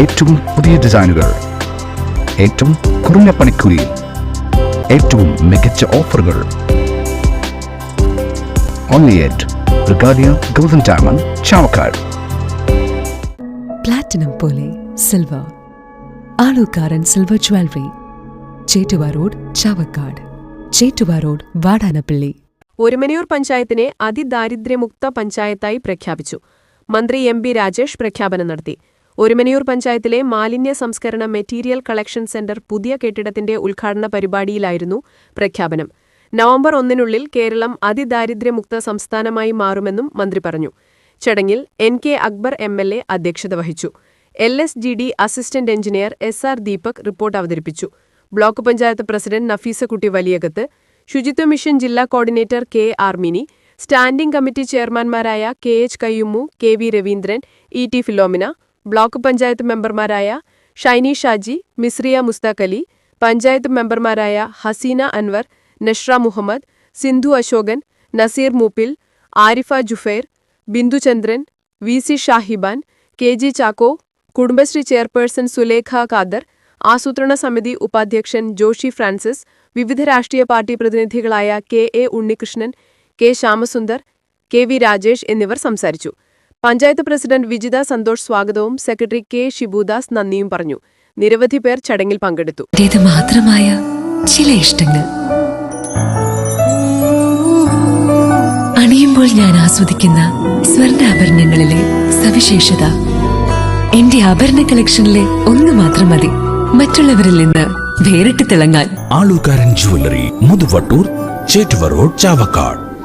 ഏറ്റവും പുതിയ ഡിസൈനുകൾ. ഏറ്റവും കുറഞ്ഞ പണിക്കൂലിയിൽ ഏറ്റവും മികച്ച ഓഫറുകൾ. Only at Regalia golden diamond Chavakkad platinum പോലെ silver Alukkaran silver jewellery Chettuva road Chavakkad Chettuva road Vadanappally Orumanayur പഞ്ചായത്തിനെ അതിദാരിദ്ര്യമുക്ത പഞ്ചായത്തായി പ്രഖ്യാപിച്ചു. മന്ത്രി എം ബി രാജേഷ് പ്രഖ്യാപനം നടത്തി. ഒരുമനയൂർ പഞ്ചായത്തിലെ മാലിന്യ സംസ്കരണ മെറ്റീരിയൽ കളക്ഷൻ സെന്റർ പുതിയ കെട്ടിടത്തിന്റെ ഉദ്ഘാടന പരിപാടിയിലായിരുന്നു പ്രഖ്യാപനം. നവംബർ ഒന്നിനുള്ളിൽ കേരളം അതിദാരിദ്ര്യമുക്ത സംസ്ഥാനമായി മാറുമെന്നും മന്ത്രി പറഞ്ഞു. ചടങ്ങിൽ N K Akbar M L A അധ്യക്ഷത വഹിച്ചു. L S G D assistant engineer S R Deepak report അവതരിപ്പിച്ചു. ബ്ലോക്ക് പഞ്ചായത്ത് പ്രസിഡന്റ് നഫീസക്കുട്ടി വലിയകത്ത് ശുചിത്വ മിഷൻ ജില്ലാ coordinator K Armini standing committee ചെയർമാൻമാരായ K H Kayyummu K V Raveendran E T Philomina block panchayat മെമ്പർമാരായ ഷൈനി ഷാജി മിസ്രിയ മുസ്താഖ് അലി പഞ്ചായത്ത് മെമ്പർമാരായ Haseena Anwar Nashra Muhammad Sindhu Ashokan Naseer Mooppil Arifa Jufair Binduchandran V C Shahiban K G Chacko Kudumbashree chairperson Sulekha Khader ആസൂത്രണ സമിതി ഉപാധ്യക്ഷൻ Joshy Francis വിവിധ രാഷ്ട്രീയ party പ്രതിനിധികളായ K A Unnikrishnan K Shyamasundar K V Rajesh എന്നിവർ സംസാരിച്ചു. Panchayat president Vijitha Santhosh സ്വാഗതവും secretary K Shibudas നന്ദിയും പറഞ്ഞു. നിരവധി പേർ ചടങ്ങിൽ പങ്കെടുത്തു. മാത്രമായ ചില ഇഷ്ടങ്ങൾ. അണിയുമ്പോൾ ഞാൻ ആസ്വദിക്കുന്ന സ്വർണാഭരണങ്ങളിലെ സവിശേഷത. എന്റെ ആഭരണ കളക്ഷനിലെ ഒന്ന് മാത്രം മതി. മറ്റുള്ളവരിൽ നിന്ന് വേറിട്ട് തിളങ്ങാൻ. Alukkaran jewellery Muthuvattoor Chettuva road Chavakkad.